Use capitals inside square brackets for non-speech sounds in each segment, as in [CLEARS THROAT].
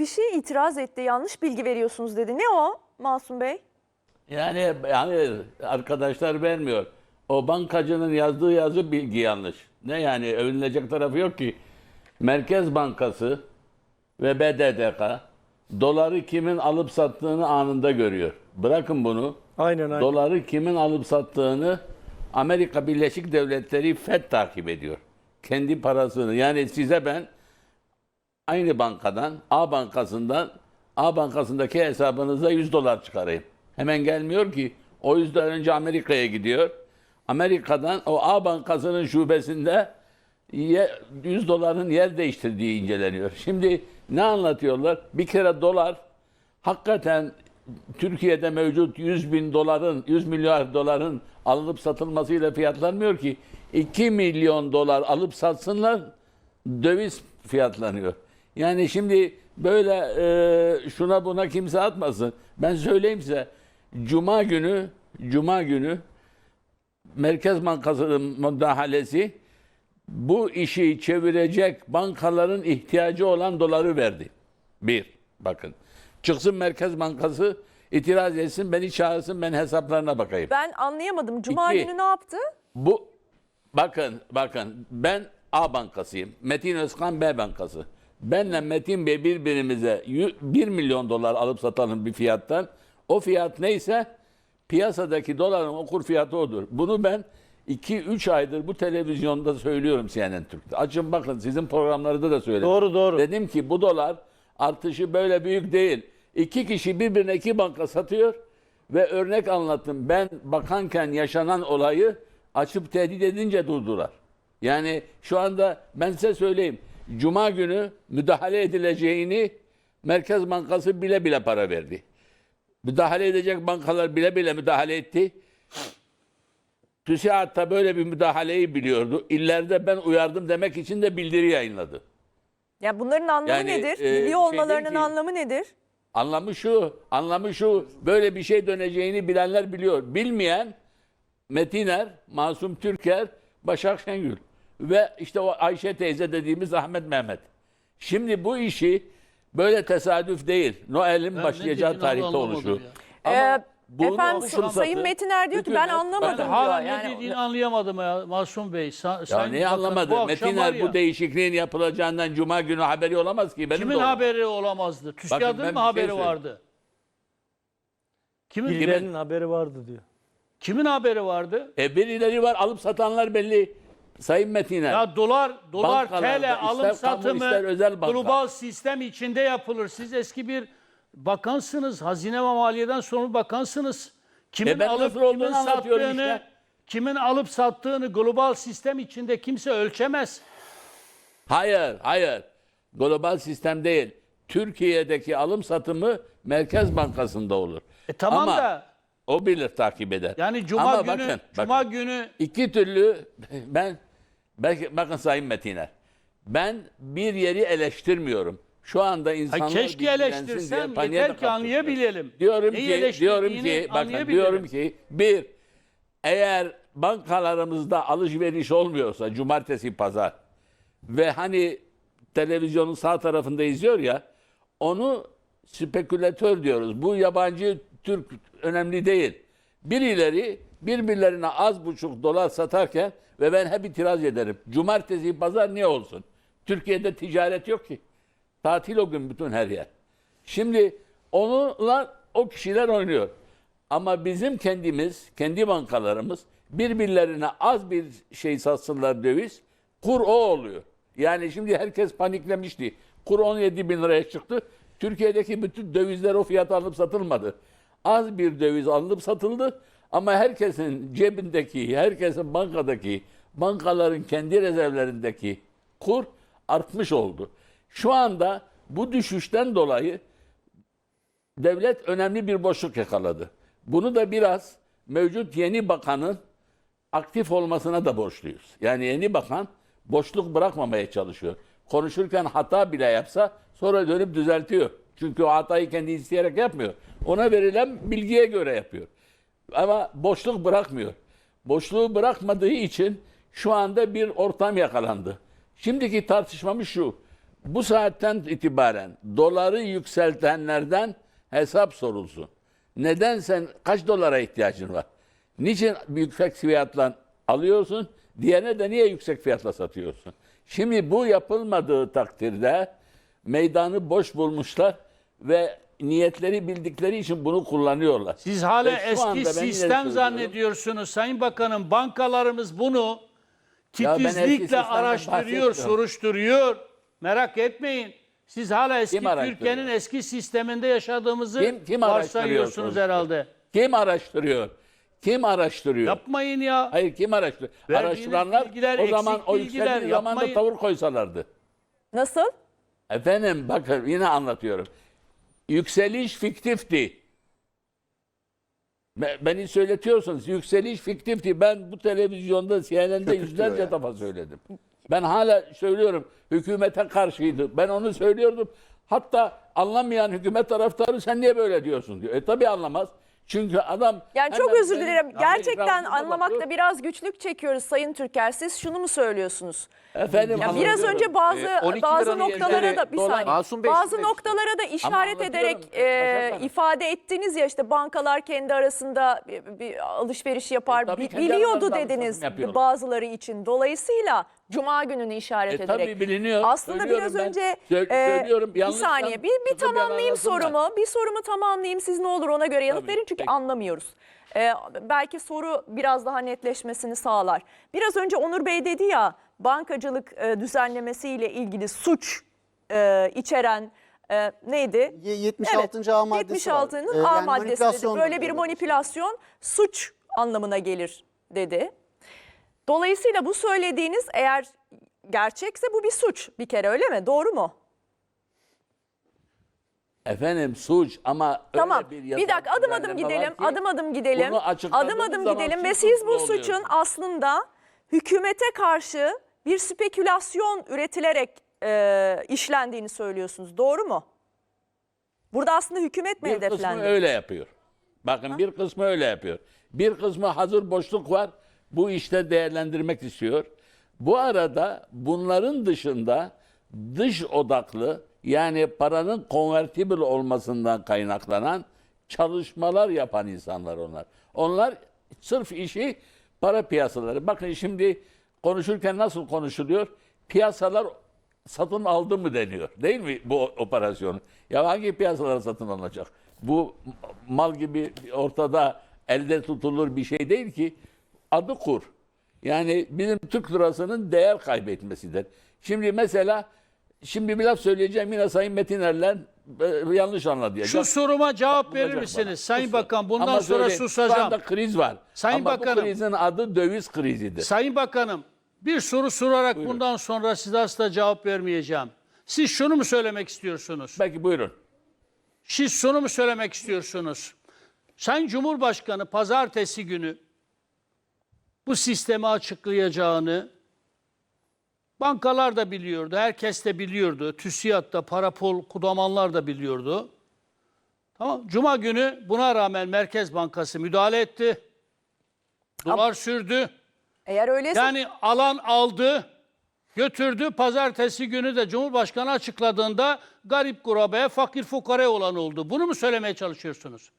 bir şeye itiraz etti. Yanlış bilgi veriyorsunuz dedi. Ne o Masum Bey? Yani yani arkadaşlar vermiyor. O bankacının yazdığı yazı bilgi yanlış. Ne yani övünülecek tarafı yok ki. Merkez Bankası ve BDDK doları kimin alıp sattığını anında görüyor. Bırakın bunu. Aynen aynen. Doları kimin alıp sattığını Amerika Birleşik Devletleri FED takip ediyor. Kendi parasını. Yani size ben aynı bankadan, A bankasından, A bankasındaki hesabınıza 100 dolar çıkarayım. Hemen gelmiyor ki. O yüzden önce Amerika'ya gidiyor. Amerika'dan o A bankasının şubesinde ye- 100 doların yer değiştirdiği inceleniyor. Şimdi ne anlatıyorlar? Bir kere dolar hakikaten Türkiye'de mevcut 100 bin doların, 100 milyar doların alınıp satılmasıyla fiyatlanmıyor ki 2 milyon dolar alıp satsınlar döviz fiyatlanıyor. Yani şimdi böyle e, şuna buna kimse atmasın. Ben söyleyeyim size. Cuma günü Cuma günü Merkez Bankası'nın müdahalesi bu işi çevirecek bankaların ihtiyacı olan doları verdi. Bir, bakın. Çıksın Merkez Bankası itiraz etsin, beni çağırsın, ben hesaplarına bakayım. Ben anlayamadım. Cuma İki. günü ne yaptı? Bu bakın bakın ben A bankasıyım. Metin Özkan B bankası. Benle Metin Bey birbirimize 1 milyon dolar alıp satalım bir fiyattan. O fiyat neyse piyasadaki doların okur fiyatı odur. Bunu ben 2-3 aydır bu televizyonda söylüyorum CNN Türk'te. Açın bakın sizin programlarda da söyledim. Doğru, doğru. Dedim ki bu dolar artışı böyle büyük değil. İki kişi birbirine iki banka satıyor ve örnek anlattım. Ben bakanken yaşanan olayı açıp tehdit edince durdular. Yani şu anda ben size söyleyeyim. Cuma günü müdahale edileceğini Merkez Bankası bile bile para verdi. Müdahale edecek bankalar bile bile müdahale etti. TÜSİAD da böyle bir müdahaleyi biliyordu. İllerde ben uyardım demek için de bildiri yayınladı. Ya bunların anlamı Yani, nedir? e, Biliyor olmalarının ki- anlamı nedir? Anlamı şu, anlamı şu. Böyle bir şey döneceğini bilenler biliyor. Bilmeyen Metiner, Masum Türker, Başak Şengül ve işte o Ayşe teyze dediğimiz Ahmet Mehmet. Şimdi bu işi böyle tesadüf değil. Noel'in Ben başlayacağı dediğini tarihte anlamadım oluşu. ya. Ee, bunun efendim fırsatı Sayın Metiner diyor ki ben hükümet- anlamadım Ben- diyor. Hala ne Yani- dediğini anlayamadım ya Masum Bey. Sa- Ya Sayın neyi Bakan, anlamadı? bu akşam Metiner var ya, bu değişikliğin yapılacağından cuma günü haberi olamaz ki. Benim Kimin olmaz. haberi olamazdı? Ben mı bir şey haberi söyleyeyim. vardı? Kimin, Birilerinin haberi vardı diyor. kimin haberi vardı? E birileri var alıp satanlar belli. Sayın Metiner. Ya dolar, dolar TL alım satımı özel banka. global sistem içinde yapılır. Siz eski bir bakansınız. Hazine ve Maliye'den sorumlu bakansınız. Kimin E alıp kimin sattığını, işte. kimin alıp sattığını global sistem içinde kimse ölçemez. Hayır, hayır. Global sistem değil. Türkiye'deki alım satımı Merkez Bankası'nda olur. E tamam Ama da o bilir takip eder. yani cuma Ama günü bakın, cuma bakın. günü İki türlü [LAUGHS] ben belki bakın Sayın Metiner. Ben bir yeri eleştirmiyorum. Şu anda insanlar Ay keşke eleştirsen yeter ki anlayabilelim. Diyorum Neyi ki, diyorum ki, bakın diyorum ki bir eğer bankalarımızda alışveriş olmuyorsa cumartesi pazar ve hani televizyonun sağ tarafında izliyor ya onu spekülatör diyoruz. Bu yabancı Türk önemli değil. Birileri birbirlerine az buçuk dolar satarken ve ben hep itiraz ederim. Cumartesi pazar niye olsun? Türkiye'de ticaret yok ki. Tatil o gün bütün her yer. Şimdi onunla o kişiler oynuyor. Ama bizim kendimiz, kendi bankalarımız birbirlerine az bir şey satsınlar döviz, kur o oluyor. Yani şimdi herkes paniklemişti. Kur 17 bin liraya çıktı. Türkiye'deki bütün dövizler o fiyata alınıp satılmadı. Az bir döviz alınıp satıldı ama herkesin cebindeki, herkesin bankadaki, bankaların kendi rezervlerindeki kur artmış oldu. Şu anda bu düşüşten dolayı devlet önemli bir boşluk yakaladı. Bunu da biraz mevcut yeni bakanın aktif olmasına da borçluyuz. Yani yeni bakan boşluk bırakmamaya çalışıyor. Konuşurken hata bile yapsa sonra dönüp düzeltiyor. Çünkü o hatayı kendi isteyerek yapmıyor. Ona verilen bilgiye göre yapıyor. Ama boşluk bırakmıyor. Boşluğu bırakmadığı için şu anda bir ortam yakalandı. Şimdiki tartışmamız şu. bu saatten itibaren doları yükseltenlerden hesap sorulsun. Neden sen kaç dolara ihtiyacın var? Niçin yüksek fiyatla alıyorsun? Diğerine de niye yüksek fiyatla satıyorsun? Şimdi bu yapılmadığı takdirde meydanı boş bulmuşlar ve niyetleri bildikleri için bunu kullanıyorlar. Siz hala Ve şu anda eski ben yine sistem söylüyorum. zannediyorsunuz Sayın Bakanım. Bankalarımız bunu Ya ben eski titizlikle sistemden araştırıyor, bahsetmiyorum. soruşturuyor. Merak etmeyin. Siz hala eski Kim araştırıyor? Türkiye'nin eski sisteminde yaşadığımızı Kim- kim araştırıyor varsayıyorsunuz herhalde. Kim araştırıyor? Kim araştırıyor? Yapmayın ya. Hayır kim araştırıyor? Verdiğiniz Araştıranlar bilgiler, o zaman eksik o bilgiler, yükseldiği zaman da yapmayın. tavır koysalardı. Nasıl? Efendim bakın yine anlatıyorum. Yükseliş fiktifti. Be- Beni söyletiyorsunuz. Yükseliş fiktifti. Ben bu televizyonda CNN'de yüzlerce defa söyledim. Ben hala söylüyorum. Hükümete karşıydı. Ben onu söylüyordum. Hatta anlamayan hükümet taraftarı sen niye böyle diyorsun diyor. E tabi anlamaz. Çünkü adam Yani çok özür dilerim. Gerçekten anlamakta bakıyor. biraz güçlük çekiyoruz Sayın Türker. Siz şunu mu söylüyorsunuz? Efendim Ya biraz önce bazı Ee, 12 bazı liranın noktalara yerine da bir dolar- saniye. Bazı noktalara da işaret ederek Başak e, ifade ettiniz ya işte bankalar kendi arasında bir, bir alışveriş yapar. E, biliyordu dediniz bazıları için. Dolayısıyla Cuma gününü işaret E, ederek. tabii biliniyor. Aslında Söylüyorum biraz ben. önce Sö- e, söylüyorum. bir saniye bir, bir tamamlayayım sorumu. Bir sorumu tamamlayayım. Siz ne olur ona göre yanıt Tabii, verin çünkü peki. anlamıyoruz. Ee, belki soru biraz daha netleşmesini sağlar. Biraz önce Onur Bey dedi ya bankacılık e, düzenlemesiyle ilgili suç e, içeren e, neydi? Ye- 76. A maddesi var. 76'nın Ee, A yani maddesi dedi. Böyle bir manipülasyon suç anlamına gelir dedi. Dolayısıyla bu söylediğiniz eğer gerçekse bu bir suç bir kere öyle mi? Doğru mu? Efendim suç ama öyle Tamam. bir, Bir, yasal dakika adım adım düzenleme gidelim. ki Adım adım gidelim. bunu açıkladığınız Adım adım zaman gidelim ve siz bu unsuru oluyor. suçun aslında hükümete karşı bir spekülasyon üretilerek e, işlendiğini söylüyorsunuz. Doğru mu? Burada aslında hükümet mi Bir kısmı hedeflendi? öyle yapıyor. Bakın bir kısmı öyle yapıyor. Bir kısmı hazır boşluk var. Bu işte değerlendirmek istiyor. Bu arada bunların dışında dış odaklı yani paranın konvertible olmasından kaynaklanan çalışmalar yapan insanlar onlar. Onlar sırf işi para piyasaları. Bakın şimdi konuşurken nasıl konuşuluyor? Piyasalar satın aldı mı deniyor. Değil mi bu operasyonu? Ya hangi piyasalara satın alınacak? Bu mal gibi ortada elde tutulur bir şey değil ki. Adı kur. Yani bizim Türk lirasının değer kaybetmesidir. Şimdi mesela şimdi bir laf söyleyeceğim yine Sayın Metin Erlen e, yanlış anladı. Şu soruma cevap verir misiniz? Sayın Bakan bundan sonra Şu susacağım. anda kriz var. Sayın Ama Bakanım. bu krizin adı döviz krizidir. Sayın Bakanım bir soru sorarak bundan sonra size asla cevap vermeyeceğim. Siz şunu mu söylemek istiyorsunuz? Belki buyurun. Siz şunu mu söylemek istiyorsunuz? Sayın Cumhurbaşkanı pazartesi günü bu sistemi açıklayacağını bankalar da biliyordu, herkes de biliyordu. TÜSİAD'da, Parapol, Kudamanlar da biliyordu. Tamam. Cuma günü buna rağmen Merkez Bankası müdahale etti. Dolar sürdü. Eğer öyleyse Yani alan aldı, götürdü. Pazartesi günü de Cumhurbaşkanı açıkladığında garip kurabaya, fakir fukaraya olan oldu. Bunu mu söylemeye çalışıyorsunuz?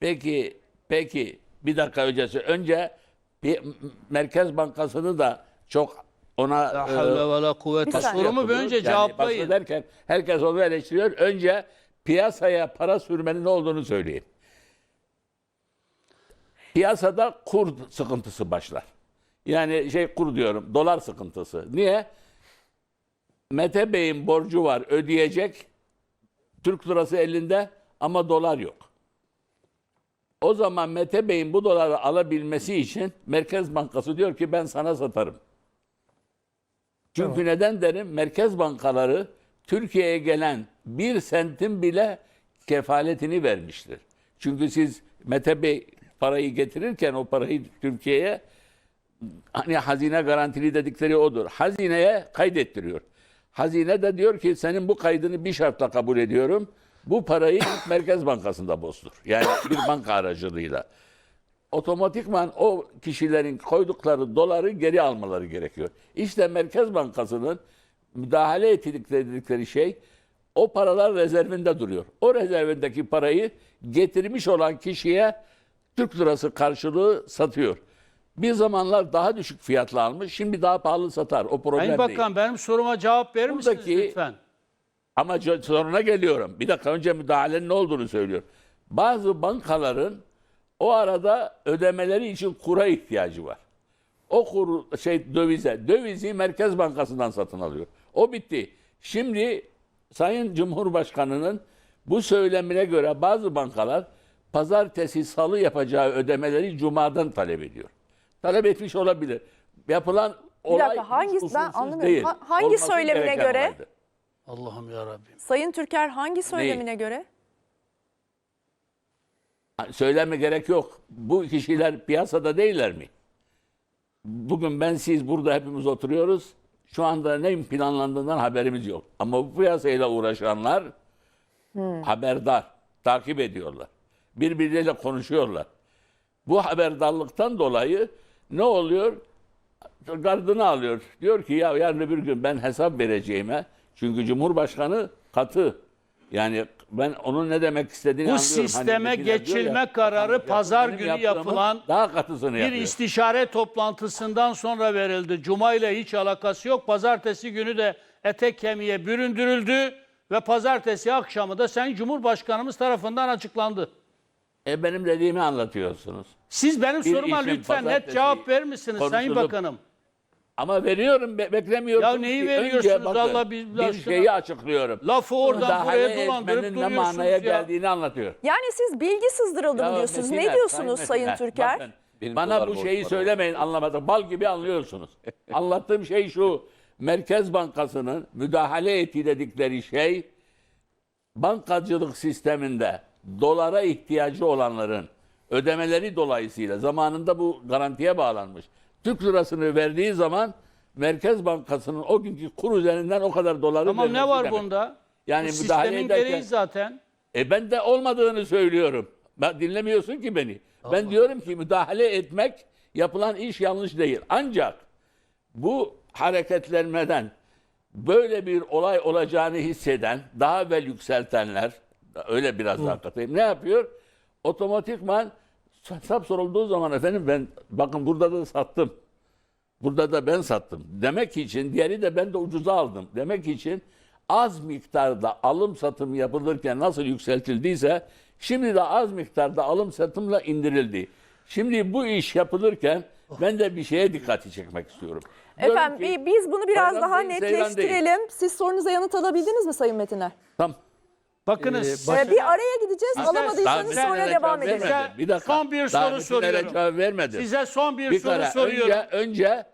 Peki, peki bir dakika öncesi. Önce bir Merkez Bankası'nı da çok ona La e, havle ve la kuvvete. Bir saniye. Sorumu yapılıyor. önce cevaplayın. bahsederken herkes onu eleştiriyor. Önce piyasaya para sürmenin ne olduğunu söyleyeyim. Piyasada kur sıkıntısı başlar. Yani şey kur diyorum, dolar sıkıntısı. Niye? Mete Bey'in borcu var, ödeyecek. Türk lirası elinde ama dolar yok. O zaman Mete Bey'in bu doları alabilmesi için Merkez Bankası diyor ki ben sana satarım. Çünkü neden derim? Merkez bankaları Türkiye'ye gelen bir sentin bile kefaletini vermiştir. Çünkü siz Mete Bey parayı getirirken o parayı Türkiye'ye hani hazine garantili dedikleri odur. Hazineye kaydettiriyor. Hazine de diyor ki senin bu kaydını bir şartla kabul ediyorum. Bu parayı Merkez Bankası'nda bozdur. Yani bir banka aracılığıyla. Otomatikman o kişilerin koydukları doları geri almaları gerekiyor. İşte Merkez Bankası'nın müdahale ettikleri şey o paralar rezervinde duruyor. O rezervindeki parayı getirmiş olan kişiye Türk lirası karşılığı satıyor. Bir zamanlar daha düşük fiyatla almış, şimdi daha pahalı satar. O problem Sayın değil. Bakan benim soruma cevap verir misiniz Buradaki- lütfen? Ama soruna geliyorum. Bir dakika önce müdahalenin ne olduğunu söylüyorum. Bazı bankaların o arada ödemeleri için kura ihtiyacı var. O kur şey dövize, dövizi Merkez Bankası'ndan satın alıyor. O bitti. Şimdi Sayın Cumhurbaşkanı'nın bu söylemine göre bazı bankalar pazartesi salı yapacağı ödemeleri cumadan talep ediyor. Talep etmiş olabilir. Yapılan olay dakika, hangisi- ben anlamıyorum. değil. Ha- hangi Olması söylemine göre? olaydı. Allah'ım ya Rabbim. Sayın Türker hangi söylemine göre? Söyleme gerek yok. Bu kişiler piyasada değiller mi? Bugün ben siz burada hepimiz oturuyoruz. Şu anda ne planlandığından haberimiz yok. Ama bu piyasayla uğraşanlar haberdar, takip ediyorlar. Birbirleriyle konuşuyorlar. Bu haberdarlıktan dolayı ne oluyor? Gardını alıyor. Diyor ki ya yarın öbür gün ben hesap vereceğime çünkü Cumhurbaşkanı katı. Yani ben onun ne demek istediğini Bu anlıyorum. Hani sisteme diyor geçilme kararı pazar benim günü yapılan daha katısını Bir yapıyor. istişare toplantısından sonra verildi. Cuma ile hiç alakası yok. Pazartesi günü de etek kemiğe büründürüldü ve pazartesi akşamı da Sayın Cumhurbaşkanımız tarafından açıklandı. E benim dediğimi anlatıyorsunuz. Siz benim Bir soruma lütfen net cevap verir misiniz Sayın Bakanım? Ama veriyorum, be- beklemiyorsunuz Ya neyi ki. veriyorsunuz Önce bakın, Allah bir- bir aşkına? şeyi açıklıyorum. Lafı oradan Müdahale buraya dolandırıp ne manaya ya. geldiğini anlatıyor. Yani siz bilgi sızdırıldı mı diyorsunuz? Metinler, ne diyorsunuz Sayın Sayın Türker? bakın, Benim bana bu şeyi var. söylemeyin anlamadım. Bal gibi anlıyorsunuz. [LAUGHS] Anlattığım şey şu. Merkez Bankası'nın müdahale ettiği dedikleri şey bankacılık sisteminde dolara ihtiyacı olanların ödemeleri dolayısıyla zamanında bu garantiye bağlanmış. Türk lirasını verdiği zaman Merkez Bankası'nın o günkü kur üzerinden o kadar doları Tamam ne var demek. bunda? Yani Bu müdahale sistemin ederken- gereği zaten. E ben de olmadığını söylüyorum. Ben dinlemiyorsun ki beni. Ben diyorum ki müdahale etmek yapılan iş yanlış değil. Ancak bu hareketlenmeden böyle bir olay olacağını hisseden, daha evvel yükseltenler, öyle biraz daha katayım. Ne yapıyor? Otomatikman hesap sorulduğu zaman efendim ben bakın burada da sattım. Burada da ben sattım. Demek için diğeri de ben de ucuza aldım. Demek için az miktarda alım satım yapılırken nasıl yükseltildiyse şimdi de az miktarda alım satımla indirildi. Şimdi bu iş yapılırken ben de bir şeye dikkati çekmek istiyorum. Diyorum Efendim ki- bi- biz bunu biraz daha değil. netleştirelim. Siz sorunuza yanıt alabildiniz mi Sayın Metiner? Tamam. Bakınız. Ee, bir araya gideceğiz. Size- Alamadıysanız Daha sonra devam edelim. vermedim. Bir dakika. Son bir Daha soru soruyorum. cevap vermedim. Size son bir, bir soru kere soruyorum. önce, önce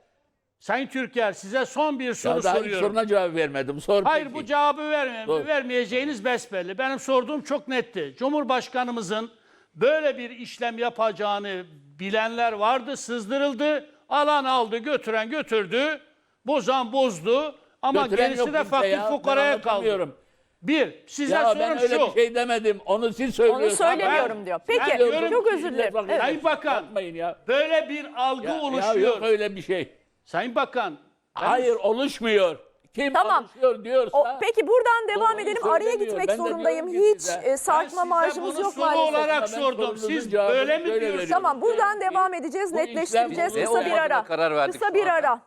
Sayın Türker size son bir soru ya daha ilk soruyorum. soruna cevap vermedim. Sor Hayır peki. bu cevabı verme, vermeyeceğiniz besbelli. Benim sorduğum çok netti. Cumhurbaşkanımızın böyle bir işlem yapacağını bilenler vardı, sızdırıldı. Alan aldı, götüren götürdü. Bozan bozdu. Ama Götüren gerisi de kimse fakir ya. Ben fukaraya kaldı. anlatamıyorum. Bir, size Ya ben sorum öyle şu. bir şey demedim. Onu siz söylüyorsunuz. Onu söylemiyorum Ben- diyor. ben Peki diyorum çok özür dilerim. Evet. Sayın Bakan, Yapmayın ya. böyle bir algı Ya, ya oluşuyor. yok öyle bir şey. Sayın Bakan, ben- Hayır oluşmuyor. Kim Tamam. oluşuyor diyorsa. O, peki buradan devam edelim. Araya gitmek Ben zorundayım. Hiç size, e, Ben sarkma marjımız yok maalesef. olarak Ben sordum. sorunuzun Siz böyle mi diyorsunuz? Tamam buradan devam edeceğiz. bu Netleştireceğiz. Kısa bir ara. Kısa bir ara.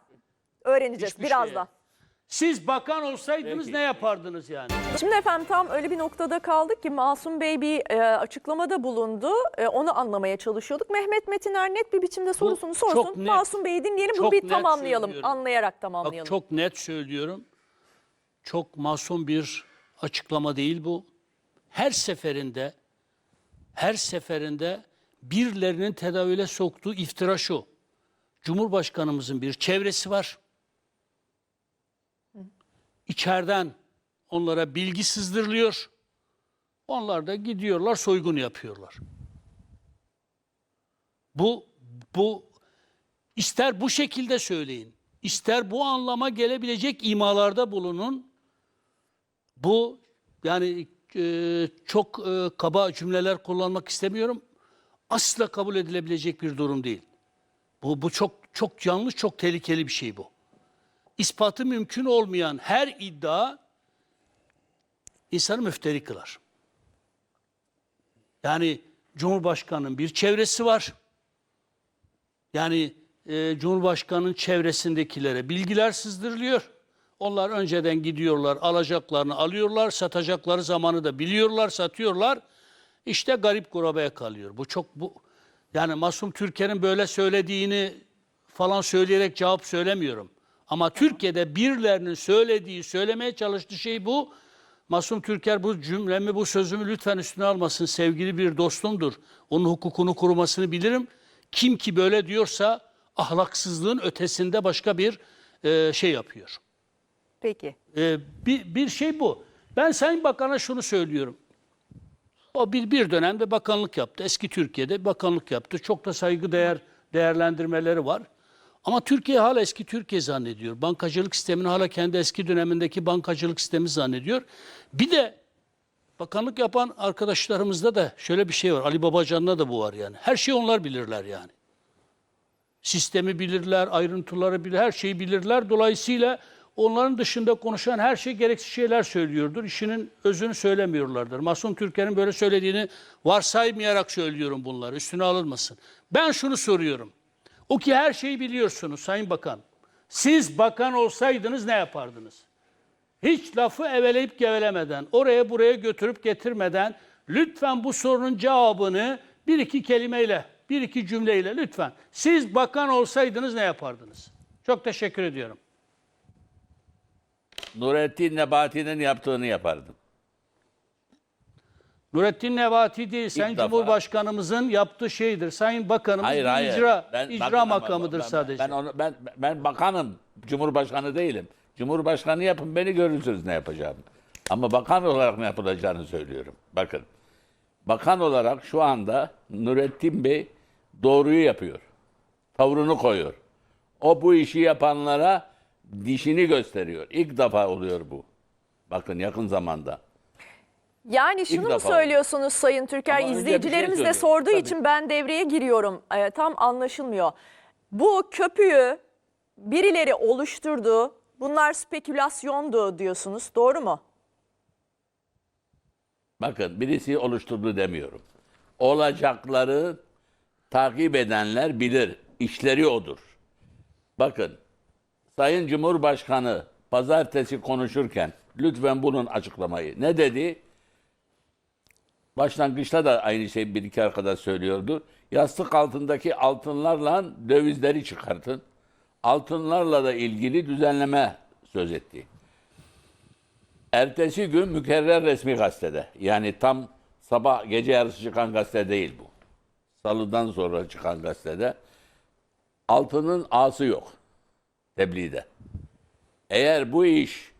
Öğreneceğiz Hiçbir birazdan. şeye. Siz bakan olsaydınız Peki. ne yapardınız yani? Şimdi efendim tam öyle bir noktada kaldık ki Masum Bey bir e, açıklamada bulundu. E, onu anlamaya çalışıyorduk. Mehmet Metiner net bir biçimde sorusunu çok sorsun. net. Masum Bey'i dinleyelim. Bunu Çok bir net tamamlayalım. söylüyorum. Anlayarak Bak tamamlayalım. çok net söylüyorum. Çok masum bir açıklama değil bu. Her seferinde her seferinde birilerinin tedavüle soktuğu iftira şu. Cumhurbaşkanımızın bir çevresi var. İçeriden onlara bilgi sızdırılıyor. Onlar da gidiyorlar soygun yapıyorlar. Bu bu ister bu şekilde söyleyin, ister bu anlama gelebilecek imalarda bulunun. Bu yani e, çok e, kaba cümleler kullanmak istemiyorum. Asla kabul edilebilecek bir durum değil. Bu bu çok çok yanlış, çok tehlikeli bir şey bu. İspatı mümkün olmayan her iddia insanı müfteri kılar. Yani Cumhurbaşkanı'nın bir çevresi var. Yani e, Cumhurbaşkanı'nın çevresindekilere bilgiler sızdırılıyor. Onlar önceden gidiyorlar, alacaklarını alıyorlar, satacakları zamanı da biliyorlar, satıyorlar. İşte garip kurabaya kalıyor. Bu çok bu yani Masum Türker'in böyle söylediğini falan söyleyerek cevap söylemiyorum. Ama Türkiye'de birilerinin söylediği, söylemeye çalıştığı şey bu. Masum Türker bu cümlemi, bu sözümü lütfen üstüne almasın. Sevgili bir dostumdur. Onun hukukunu korumasını bilirim. Kim ki böyle diyorsa ahlaksızlığın ötesinde başka bir e, şey yapıyor. Peki. Ee, bir, bir şey bu. Ben Sayın Bakan'a şunu söylüyorum. O bir, bir dönemde bakanlık yaptı. Eski Türkiye'de bakanlık yaptı. Çok da saygıdeğer değerlendirmeleri var. Ama Türkiye hala eski Türkiye zannediyor. Bankacılık sistemini hala kendi eski dönemindeki bankacılık sistemi zannediyor. Bir de bakanlık yapan arkadaşlarımızda da şöyle bir şey var. Ali Babacan'da da bu var yani. Her şeyi onlar bilirler yani. Sistemi bilirler, ayrıntıları bilir, her şeyi bilirler. Dolayısıyla onların dışında konuşan her şey gereksiz şeyler söylüyordur. İşinin özünü söylemiyorlardır. Masum Türker'in böyle söylediğini varsaymayarak söylüyorum bunları. Üstüne alınmasın. Ben şunu soruyorum. O ki her şeyi biliyorsunuz Sayın Bakan. Siz bakan olsaydınız ne yapardınız? Hiç lafı eveleyip gevelemeden, oraya buraya götürüp getirmeden lütfen bu sorunun cevabını bir iki kelimeyle, bir iki cümleyle lütfen. Siz bakan olsaydınız ne yapardınız? Çok teşekkür ediyorum. Nurettin Nebati'nin yaptığını yapardım. Nurettin Nebati değil, Sayın defa- Cumhurbaşkanımızın yaptığı şeydir. Sayın Bakanımız Hayır bir hayır. icra, Ben- icra bakın ama makamıdır ben- sadece. Ben, onu, ben, ben bakanım. Cumhurbaşkanı değilim. Cumhurbaşkanı yapın beni görürsünüz ne yapacağım. Ama bakan olarak ne yapılacağını söylüyorum. Bakın. Bakan olarak şu anda Nurettin Bey doğruyu yapıyor. Tavrını koyuyor. O bu işi yapanlara dişini gösteriyor. İlk defa oluyor bu. Bakın yakın zamanda. Yani şunu mu defa söylüyorsunuz Sayın Türker? Ama önce bir şey İzleyicilerimiz de söyleyeyim. sorduğu Tabii. için ben devreye giriyorum. Ee, tam anlaşılmıyor. Bu köpüğü birileri oluşturdu. Bunlar spekülasyondu diyorsunuz. Doğru mu? Bakın birisi oluşturdu demiyorum. Olacakları takip edenler bilir. İşleri odur. Bakın Sayın Cumhurbaşkanı pazartesi konuşurken lütfen bunun açıklamayı. Ne dedi? Başlangıçta da aynı şey bir iki arkadaş söylüyordu. Yastık altındaki altınlarla dövizleri çıkartın. Altınlarla da ilgili düzenleme söz etti. Ertesi gün mükerrer resmi gazetede. Yani tam sabah gece yarısı çıkan gazete değil bu. Salıdan sonra çıkan gazetede. Altının ası yok. Tebliğde. Eğer bu iş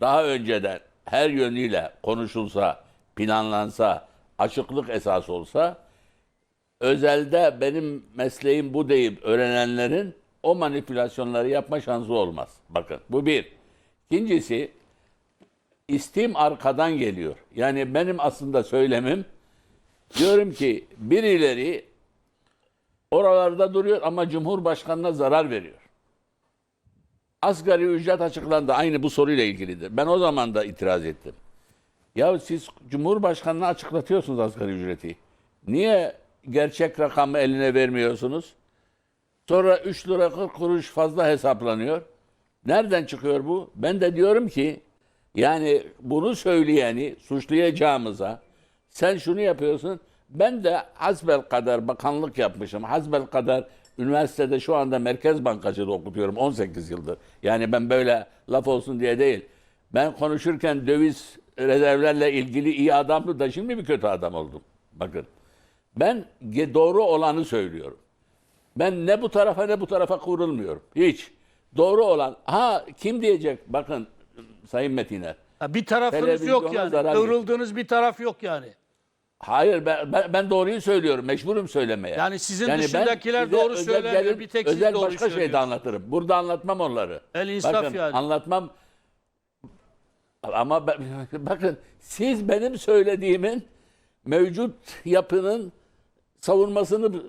daha önceden her yönüyle konuşulsa, planlansa, açıklık esas olsa, özelde benim mesleğim bu deyip öğrenenlerin o manipülasyonları yapma şansı olmaz. Bakın bu bir. İkincisi istim arkadan geliyor. Yani benim aslında söylemim diyorum ki birileri oralarda duruyor ama Cumhurbaşkanı'na zarar veriyor. Asgari ücret açıklandı. Aynı bu soruyla ilgilidir. Ben o zaman da itiraz ettim. Ya siz Cumhurbaşkanı'na açıklatıyorsunuz asgari ücreti. Niye gerçek rakamı eline vermiyorsunuz? Sonra 3 lira 40 kuruş fazla hesaplanıyor. Nereden çıkıyor bu? Ben de diyorum ki yani bunu söyleyeni suçlayacağımıza sen şunu yapıyorsun. Ben de hasbel kadar bakanlık yapmışım. Hasbel kadar üniversitede şu anda Merkez Bankacılığı okutuyorum 18 yıldır. Yani ben böyle laf olsun diye değil. Ben konuşurken döviz rezervlerle ilgili iyi adamdı da şimdi mi kötü adam oldum? Bakın. Ben doğru olanı söylüyorum. Ben ne bu tarafa ne bu tarafa kıvrılmıyorum. Hiç. Doğru olan. Ha kim diyecek? Bakın Sayın Metiner. Ha, bir tarafınız yok yani. Kıvrıldığınız bir taraf yok yani. Hayır ben, ben, ben doğruyu söylüyorum. Mecburum söylemeye. Yani sizin ben dışındakiler doğru söylemiyor, gelir- bir tek siz özel doğru başka şeyde anlatırım. Burada anlatmam onları. El insaf bakın, yani. Anlatmam. Ama [LAUGHS] bakın siz benim söylediğimin mevcut yapının savunmasını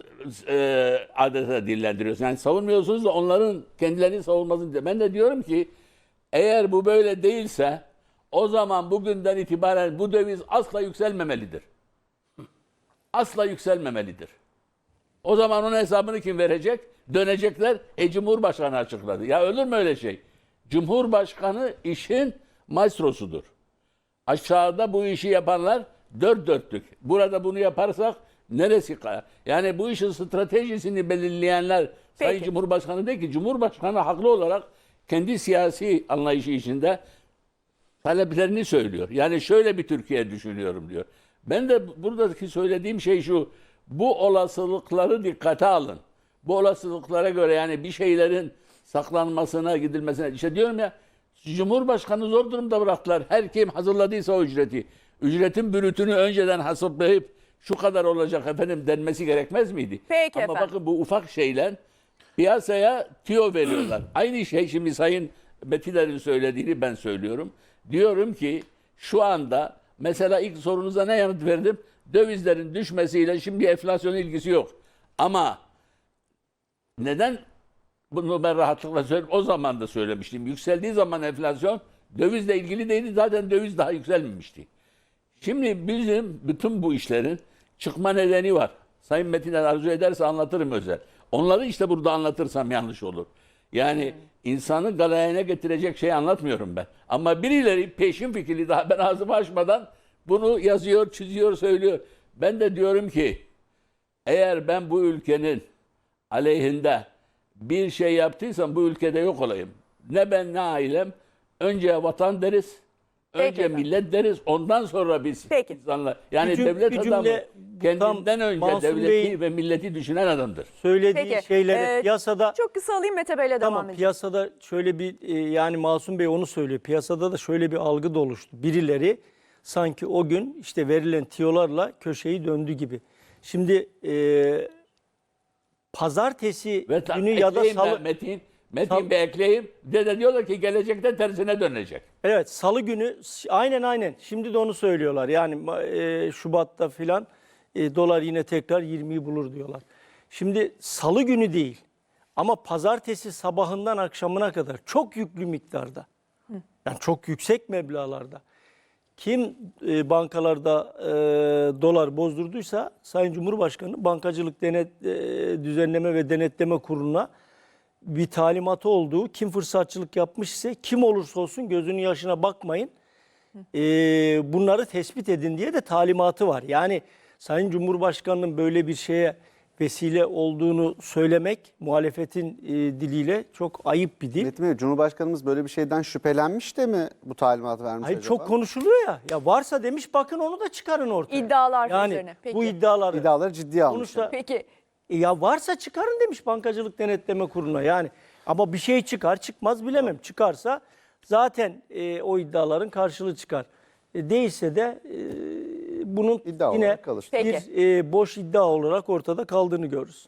e, adeta dillendiriyorsun. Yani savunmuyorsunuz da onların kendilerini savunmasını. Ben de diyorum ki eğer bu böyle değilse o zaman bugünden itibaren bu döviz asla yükselmemelidir. Asla yükselmemelidir. O zaman onun hesabını kim verecek? Dönecekler. E Cumhurbaşkanı açıkladı. Ya ölür mü öyle şey? Cumhurbaşkanı işin maestrosudur. Aşağıda bu işi yapanlar dört dörtlük. Burada bunu yaparsak neresi kaya? Yani bu işin stratejisini belirleyenler Sayın Peki. Cumhurbaşkanı değil ki Cumhurbaşkanı haklı olarak kendi siyasi anlayışı içinde taleplerini söylüyor. Yani şöyle bir Türkiye düşünüyorum diyor. Ben de buradaki söylediğim şey şu. Bu olasılıkları dikkate alın. Bu olasılıklara göre yani bir şeylerin saklanmasına, gidilmesine. işte diyorum ya Cumhurbaşkanı zor durumda bıraktılar. Her kim hazırladıysa o ücreti. Ücretin bürütünü önceden hesaplayıp şu kadar olacak efendim denmesi gerekmez miydi? Peki Ama efendim. bakın bu ufak şeyler piyasaya tüyo veriyorlar. [CLEARS THROAT] Aynı şey şimdi Sayın Metiner'in söylediğini ben söylüyorum. Diyorum ki şu anda mesela ilk sorunuza ne yanıt verdim? Dövizlerin düşmesiyle şimdi enflasyon ilgisi yok. Ama neden bunu ben rahatlıkla söylüyorum? O zaman da söylemiştim. Yükseldiği zaman enflasyon dövizle ilgili değildi. Zaten döviz daha yükselmemişti. Şimdi bizim bütün bu işlerin çıkma nedeni var. Sayın Metiner arzu ederse anlatırım özel. Onları işte burada anlatırsam yanlış olur. Yani insanı galayana getirecek şey anlatmıyorum ben. Ama birileri peşin fikirli daha ben ağzımı açmadan bunu yazıyor, çiziyor, söylüyor. Ben de diyorum ki eğer ben bu ülkenin aleyhinde bir şey yaptıysam bu ülkede yok olayım. Ne ben ne ailem. Önce vatan deriz. Peki Önce efendim. millet deriz. Ondan sonra biz Peki. insanlar. Yani Bir cüm- devlet bir adamı cümle kendinden önce Masum devleti Bey'in- ve milleti düşünen adamdır. Söylediği Peki. şeyleri e, piyasada Çok kısa alayım Mete Bey'le devam tamam piyasada şöyle bir e, yani Masum Bey onu söylüyor. Piyasada da şöyle bir algı da oluştu. Birileri sanki o gün işte verilen tiyolarla köşeyi döndü gibi. Şimdi e, pazartesi Ve ta- günü ya da ekleyeyim ben salı Metin, Metin Sal- Bey ekleyeyim. De de diyorlar ki gelecekte tersine dönecek. Evet salı günü aynen aynen şimdi de onu söylüyorlar. Yani e, Şubat'ta filan e, dolar yine tekrar 20'yi bulur diyorlar. Şimdi salı günü değil ama pazartesi sabahından akşamına kadar çok yüklü miktarda yani çok yüksek meblağlarda kim e, bankalarda e, dolar bozdurduysa Sayın Cumhurbaşkanı Bankacılık Denet e, Düzenleme ve Denetleme Kurulu'na bir talimatı olduğu kim fırsatçılık yapmış ise kim olursa olsun gözünün yaşına bakmayın. E, bunları tespit edin diye de talimatı var. Yani Sayın Cumhurbaşkanı'nın böyle bir şeye vesile olduğunu söylemek muhalefetin e, diliyle çok ayıp bir dil. Metin Bey, Cumhurbaşkanımız böyle bir şeyden şüphelenmiş de mi bu talimatı vermiş Hayır acaba? çok konuşuluyor ya. Ya varsa demiş bakın onu da çıkarın ortaya. İddialar yani üzerine. Peki. bu iddiaları. İddiaları ciddiye almış. Sonuçta yani. Peki E ya varsa çıkarın demiş Bankacılık Denetleme Kurulu'na. Yani ama bir şey çıkar çıkmaz bilemem. Çıkarsa zaten e, o iddiaların karşılığı çıkar. E, değilse de e, bunun İddia yine olarak kalır. Peki. bir e, boş iddia olarak ortada kaldığını görürüz.